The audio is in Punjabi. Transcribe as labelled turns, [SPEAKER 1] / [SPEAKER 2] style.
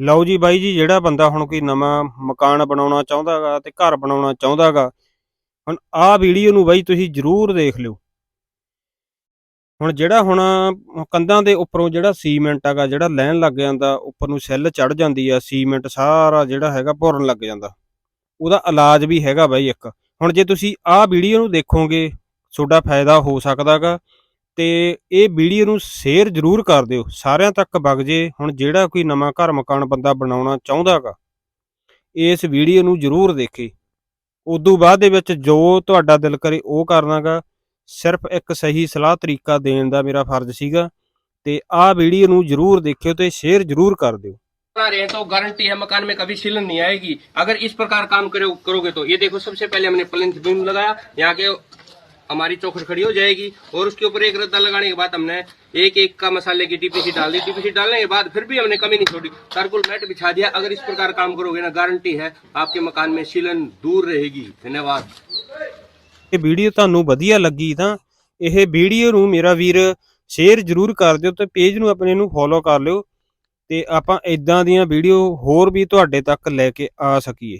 [SPEAKER 1] ਲਓ ਜੀ ਬਾਈ ਜੀ, ਜਿਹੜਾ ਬੰਦਾ ਹੁਣ ਕੋਈ ਨਵਾਂ ਮਕਾਨ ਬਣਾਉਣਾ ਚਾਹੁੰਦਾਗਾ ਤੇ ਘਰ ਬਣਾਉਣਾ ਚਾਹੁੰਦਾਗਾ, ਹੁਣ ਆਹ ਵੀਡੀਓ ਨੂੰ ਬਾਈ ਤੁਸੀਂ ਜਰੂਰ ਦੇਖ ਲਿਓ। ਹੁਣ ਜਿਹੜਾ ਹੁਣ ਕੰਧਾਂ ਦੇ ਉੱਪਰੋਂ ਜਿਹੜਾ ਸੀਮੈਂਟ ਹੈਗਾ ਜਿਹੜਾ ਲੈਣ ਲੱਗ ਜਾਂਦਾ, ਉੱਪਰ ਨੂੰ ਸੈੱਲ ਚੜ ਜਾਂਦੀ ਆ, ਸੀਮੈਂਟ ਸਾਰਾ ਜਿਹੜਾ ਹੈਗਾ ਭੁਰਨ ਲੱਗ ਜਾਂਦਾ। ਉਹਦਾ ਇਲਾਜ ਵੀ ਹੈਗਾ ਬਾਈ ਇੱਕ। ਹੁਣ ਜੇ ਤੁਸੀਂ ਆਹ ਵੀਡੀਓ ਨੂੰ ਦੇਖੋਗੇ, ਤੁਹਾਡਾ ਫਾਇਦਾ ਹੋ ਸਕਦਾਗਾ। ਤੇ ਇਹ ਵੀਡੀਓ ਨੂੰ ਸ਼ੇਅਰ ਜ਼ਰੂਰ ਕਰ ਦਿਓ ਸਾਰਿਆਂ ਤੱਕ ਵਗ ਜੇ ਹੁਣ ਜਿਹੜਾ ਕੋਈ ਨਵਾਂ ਘਰ ਮਕਾਨ ਬੰਦਾ ਬਣਾਉਣਾ ਚਾਹੁੰਦਾਗਾ ਇਸ ਵੀਡੀਓ ਨੂੰ ਜ਼ਰੂਰ ਦੇਖੇ ਉਦੋਂ ਬਾਅਦ ਦੇ ਵਿੱਚ ਜੋ ਤੁਹਾਡਾ ਦਿਲ ਕਰੇ ਉਹ ਕਰਨਾਗਾ ਸਿਰਫ ਇੱਕ ਸਹੀ ਸਲਾਹ ਤਰੀਕਾ ਦੇਣ ਦਾ ਮੇਰਾ ਫਰਜ਼ ਸੀਗਾ ਤੇ ਆਹ ਵੀਡੀਓ ਨੂੰ ਜ਼ਰੂਰ ਦੇਖਿਓ ਤੇ ਸ਼ੇਅਰ ਜ਼ਰੂਰ ਕਰ ਦਿਓ
[SPEAKER 2] बना रहे हैं तो गारंटी है मकान में कभी सिलन नहीं आएगी अगर इस प्रकार काम करो करोगे तो ये देखो सबसे पहले हमने प्लिंथ बीम लगाया यहाँ के हमारी चौखट खड़ी हो जाएगी और उसके ऊपर एक रद्दा लगाने के बाद हमने एक एक का मसाले की टीपीसी डाल दी टीपीसी डालने के बाद फिर भी हमने कमी नहीं छोड़ी सर्कुल मैट बिछा दिया अगर इस प्रकार काम करोगे ना गारंटी है आपके मकान में सिलन दूर रहेगी धन्यवाद
[SPEAKER 1] ਇਹ ਵੀਡੀਓ ਤੁਹਾਨੂੰ ਵਧੀਆ ਲੱਗੀ ਤਾਂ ਇਹ ਵੀਡੀਓ ਨੂੰ ਮੇਰਾ ਵੀਰ ਸ਼ੇਅਰ ਜ਼ਰੂਰ ਕਰ ਦਿਓ ਤੇ ਪੇਜ ਨੂੰ ਆਪਣੇ ਨੂੰ ਫੋਲੋ ਕਰ ਲਿਓ ਤੇ ਆਪਾਂ ਇਦਾਂ ਦੀਆਂ ਵੀਡੀਓ ਹੋਰ ਵੀ ਤੁਹਾਡੇ ਤੱਕ ਲੈ ਕੇ ਆ ਸਕੀਏ